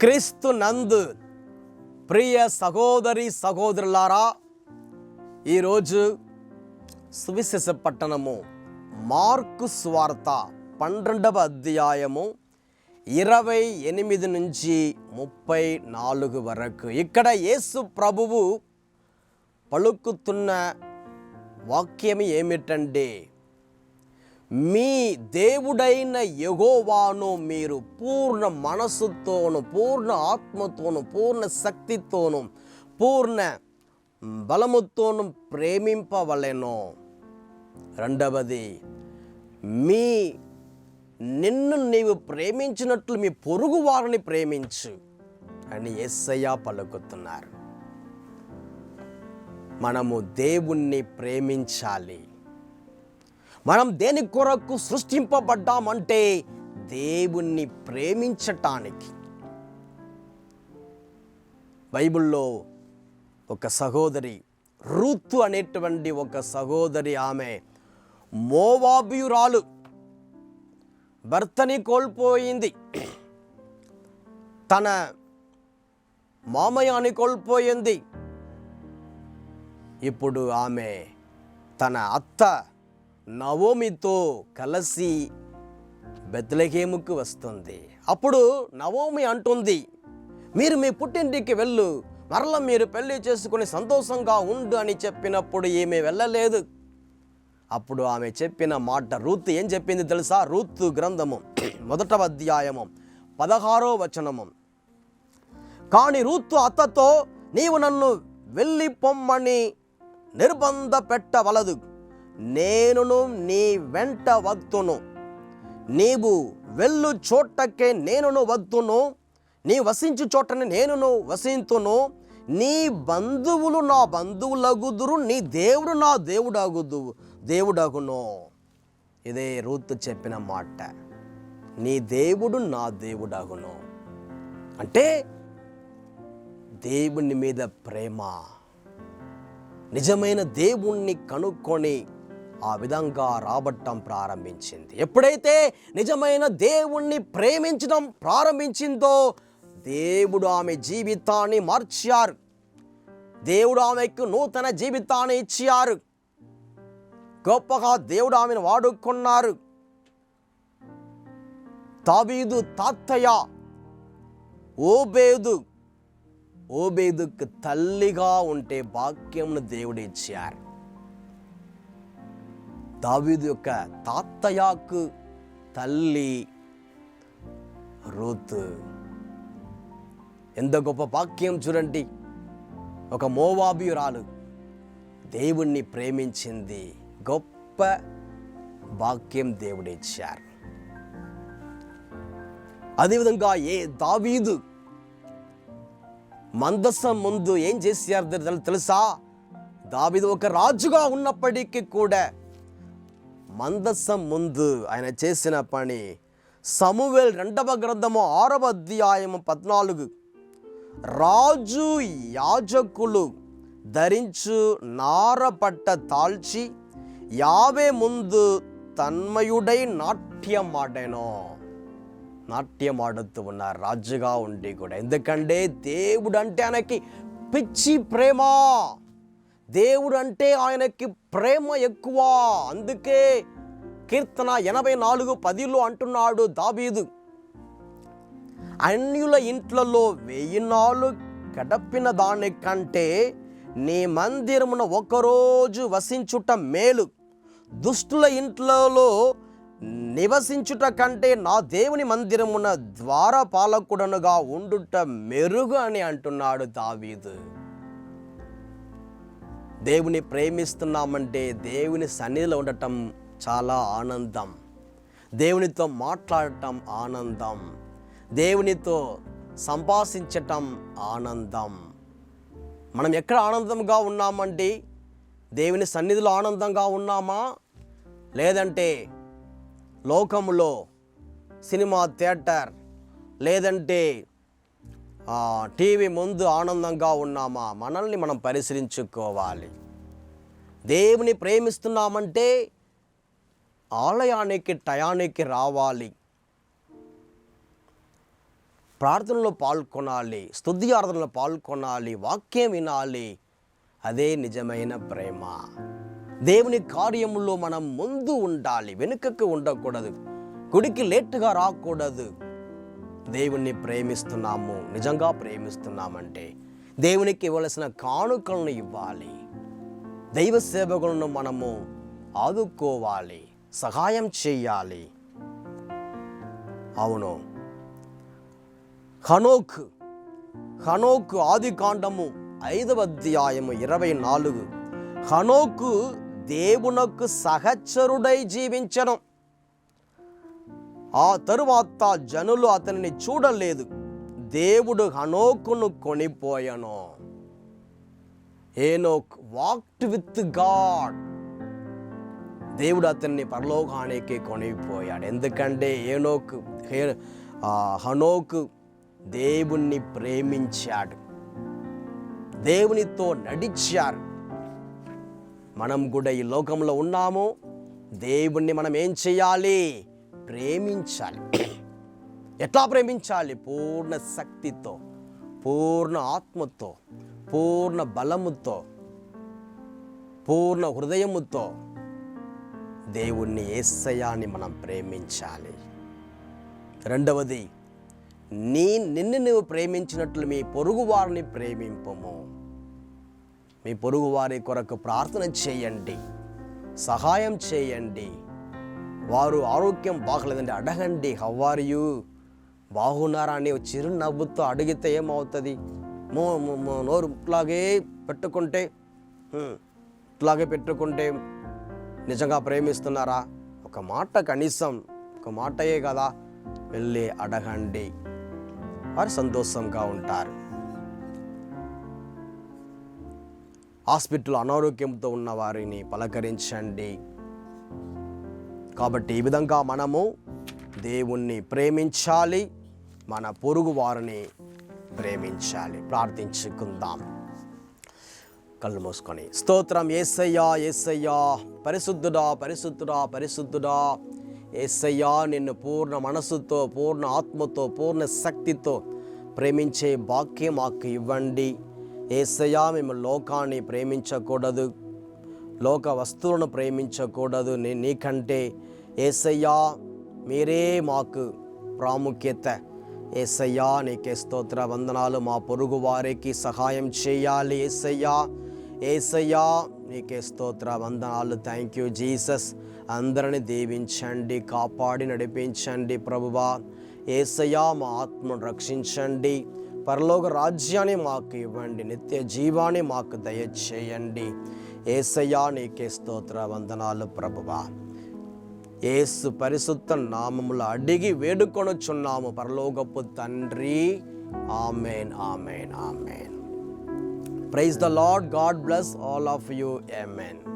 క్రీస్తు నందు ప్రియ సహోదరి సహోదరులారా ఈరోజు సువిశేష పట్టణము మార్కు స్వార్త పన్నెండవ అధ్యాయము ఇరవై ఎనిమిది నుంచి ముప్పై నాలుగు వరకు. ఇక్కడ యేసు ప్రభువు పలుకుతున్న వాక్యం ఏమిటంటే మీ దేవుడైన యగోవాను మీరు పూర్ణ మనస్సుతోను పూర్ణ ఆత్మతోను పూర్ణ శక్తితోను పూర్ణ బలముతోను ప్రేమింపవలెను. రెండవది మీ నిన్ను నీవు ప్రేమించినట్లు మీ పొరుగు వారిని ప్రేమించు అని ఎస్సయ్య పలుకుతున్నారు. మనము దేవుణ్ణి ప్రేమించాలి. మనం దేని కొరకు సృష్టింపబడ్డామంటే దేవుణ్ణి ప్రేమించటానికి. బైబిల్లో ఒక సహోదరి రూతు అనేటువంటి ఒక సహోదరి ఆమె మోవాబియురాలు. భర్తని కోల్పోయింది. తన మామయ్యని కోల్పోయింది. ఇప్పుడు ఆమె తన అత్త నవోమితో కలిసి బెత్లహేముకు వస్తుంది. అప్పుడు నవోమి అంటుంది మీరు మీ పుట్టింటికి వెళ్ళు. మరల మీరు పెళ్ళి చేసుకుని సంతోషంగా ఉండు అని చెప్పినప్పుడు ఈమె వెళ్ళలేదు. అప్పుడు ఆమె చెప్పిన మాట రూత్ ఏం చెప్పింది తెలుసా? రూత్ గ్రంథము మొదట అధ్యాయము పదహారో వచనము. కానీ రూత్ అత్తతో నీవు నన్ను వెళ్ళి పొమ్మని నిర్బంధ పెట్టవలదు నేనును నీ వెంట వద్దును నీవు వెళ్ళు చోటకే నేనును వద్దును నీ వసించు చోటని నేనును వసింతును. నీ బంధువులు నా బంధువులగుదురు నీ దేవుడు నా దేవుడగుదు దేవుడగును. ఇదే రూత్ చెప్పిన మాట. నీ దేవుడు నా దేవుడగును. అంటే దేవుని మీద ప్రేమ. నిజమైన దేవుణ్ణి కనుక్కొని ఆ విధంగా రాబట్టం ప్రారంభించింది. ఎప్పుడైతే నిజమైన దేవుణ్ణి ప్రేమించడం ప్రారంభించిందో దేవుడు ఆమె జీవితాన్ని మార్చారు. దేవుడు ఆమెకు నూతన జీవితాన్ని ఇచ్చారు. గొప్పగా దేవుడు ఆమెను వాడుకున్నారు. తాబీదు తాతయ్య ఓబేదు ఓబేదుకు తల్లిగా ఉంటే భాగ్యంను దేవుడు ఇచ్చారు. దావీదు యొక్క తాతయాకు తల్లి రూత్. ఎంత గొప్ప వాక్యం చూడండి. ఒక మోవాబియురాలు దేవుణ్ణి ప్రేమించింది. గొప్ప వాక్యం దేవుడిచ్చారు. అదేవిధంగా ఏ దావీదు మందసం ముందు ఏం చేశారు తెలుసా? దావీదు ఒక రాజుగా ఉన్నప్పటికీ కూడా మందసం ముందు ఆయన చేసిన పని. సమూవేల్ రెండవ గ్రంథము ఆరవ అధ్యాయము పద్నాలుగు. రాజు యాజకులు ధరించు నారపట్ట తాల్చి యావే ముందు తన్మయుడై నాట్యం నాట్యమాడుతూ నాట్యం ఉన్నారు రాజుగా ఉండి కూడా. ఎందుకంటే దేవుడు అంటే ఆయనకి పిచ్చి ప్రేమ. దేవుడు అంటే ఆయనకి ప్రేమ ఎక్కువ. అందుకే కీర్తన ఎనభై నాలుగు పదిలో అంటున్నాడు దాబీదు అన్యుల ఇంట్లలో వెయ్యి నాళ్ళు గడపిన దానికంటే నీ మందిరమున ఒకరోజు వసించుట మేలు. దుష్టుల ఇంట్లలో నివసించుట కంటే నా దేవుని మందిరమున ద్వారపాలకుడనుగా ఉండుట మెరుగు అని అంటున్నాడు దావీదు. దేవుని ప్రేమిస్తున్నామంటే దేవుని సన్నిధిలో ఉండటం చాలా ఆనందం. దేవునితో మాట్లాడటం ఆనందం. దేవునితో సంభాషించటం ఆనందం. మనం ఎక్కడ ఆనందంగా ఉన్నామంటే దేవుని సన్నిధిలో ఆనందంగా ఉన్నామా? లేదంటే లోకములో సినిమా థియేటర్ లేదంటే టీవీ ముందు ఆనందంగా ఉన్నామా? మనల్ని మనం పరిశీలించుకోవాలి. దేవుని ప్రేమిస్తున్నామంటే ఆలయానికి టయానికి రావాలి. ప్రార్థనలో పాల్గొనాలి స్థుతి ఆరాధనలో పాల్గొనాలి వాక్యం వినాలి. అదే నిజమైన ప్రేమ. దేవుని కార్యములో మనం ముందు ఉండాలి వెనుకకు ఉండకూడదు. గుడికి లేటుగా రాకూడదు. దేవుణ్ణి ప్రేమిస్తున్నాము నిజంగా ప్రేమిస్తున్నామంటే దేవునికి ఇవ్వవలసిన కానుకలను ఇవ్వాలి. దైవ సేవకులను మనము ఆదుకోవాలి సహాయం చేయాలి. అవును. హనోక్ హనోక్ ఆది కాండము ఐదవ అధ్యాయము ఇరవై నాలుగు. హనోకు దేవునకు సహచరుడై జీవించను. ఆ తరువాత జనులు అతనిని చూడలేదు. దేవుడు హనోకును కొనిపోయాను. Enoch walked with God. దేవుడు అతన్ని పరలోకానికి కొనిపోయాడు. ఎందుకంటే ఏనోక్ హే- హనోకు దేవుణ్ణి ప్రేమించాడు. దేవునితో నడిచారు. మనం కూడా ఈ లోకంలో ఉన్నాము. దేవుణ్ణి మనం ఏం చేయాలి? ప్రేమించాలి. ఎట్లా ప్రేమించాలి? పూర్ణ శక్తితో పూర్ణ ఆత్మతో పూర్ణ బలముతో పూర్ణ హృదయముతో దేవుణ్ణి ఏసయాన్ని మనం ప్రేమించాలి. రెండవది నీ నిన్ను నువ్వు ప్రేమించినట్లు మీ పొరుగు వారిని ప్రేమింపము. మీ పొరుగు వారి కొరకు ప్రార్థన చేయండి సహాయం చేయండి వారు ఆరోగ్యం బాగలేదండి అడగండి హవ్వారియు బాగున్నారా? అని చిరునవ్వుతో అడిగితే ఏమవుతుంది? మో నోరు ఇట్లాగే పెట్టుకుంటే ఇట్లాగే పెట్టుకుంటే నిజంగా ప్రేమిస్తున్నారా? ఒక మాట కనీసం ఒక మాటయే కదా వెళ్ళి అడగండి. వారు సంతోషంగా ఉంటారు. హాస్పిటల్ అనారోగ్యంతో ఉన్న వారిని పలకరించండి. కాబట్టి ఈ విధంగా మనము దేవుణ్ణి ప్రేమించాలి మన పొరుగు వారిని ప్రేమించాలి. ప్రార్థించుకుందాం. కళ్ళు మూసుకొని స్తోత్రం ఏసయ్యా ఏసయ్యా పరిశుద్ధుడా పరిశుద్ధుడా పరిశుద్ధుడా ఏసయ్యా నిన్ను పూర్ణ మనసుతో పూర్ణ ఆత్మతో పూర్ణ శక్తితో ప్రేమించే భాగ్యం మాకు ఇవ్వండి. ఏసయ్యా మేము లోకాన్ని ప్రేమించకూడదు లోక వస్తువులను ప్రేమించకూడదు. నీ నీకంటే ఏసయ్యా మీరే మాకు ప్రాముఖ్యత. ఏసయ్యా నీకే స్తోత్ర వందనాలు. మా పొరుగు వారికి సహాయం చేయాలి ఏసయ్యా. ఏసయ్యా నీకే స్తోత్ర వందనాలు. థ్యాంక్ యూ జీసస్ అందరిని దీవించండి కాపాడి నడిపించండి ప్రభువా. ఏసయ్యా మా ఆత్మను రక్షించండి. పరలోక రాజ్యాన్ని మాకు ఇవ్వండి నిత్య జీవాన్ని మాకు దయచేయండి. ఏసయ్యా నీకే స్తోత్ర వందనాలు ప్రభువా. ఏసు పరిశుద్ధ నామములు అడిగి వేడుకొనొచ్చున్నాము పరలోకపు తండ్రి. Amen amen amen. Praise the Lord God bless all of you amen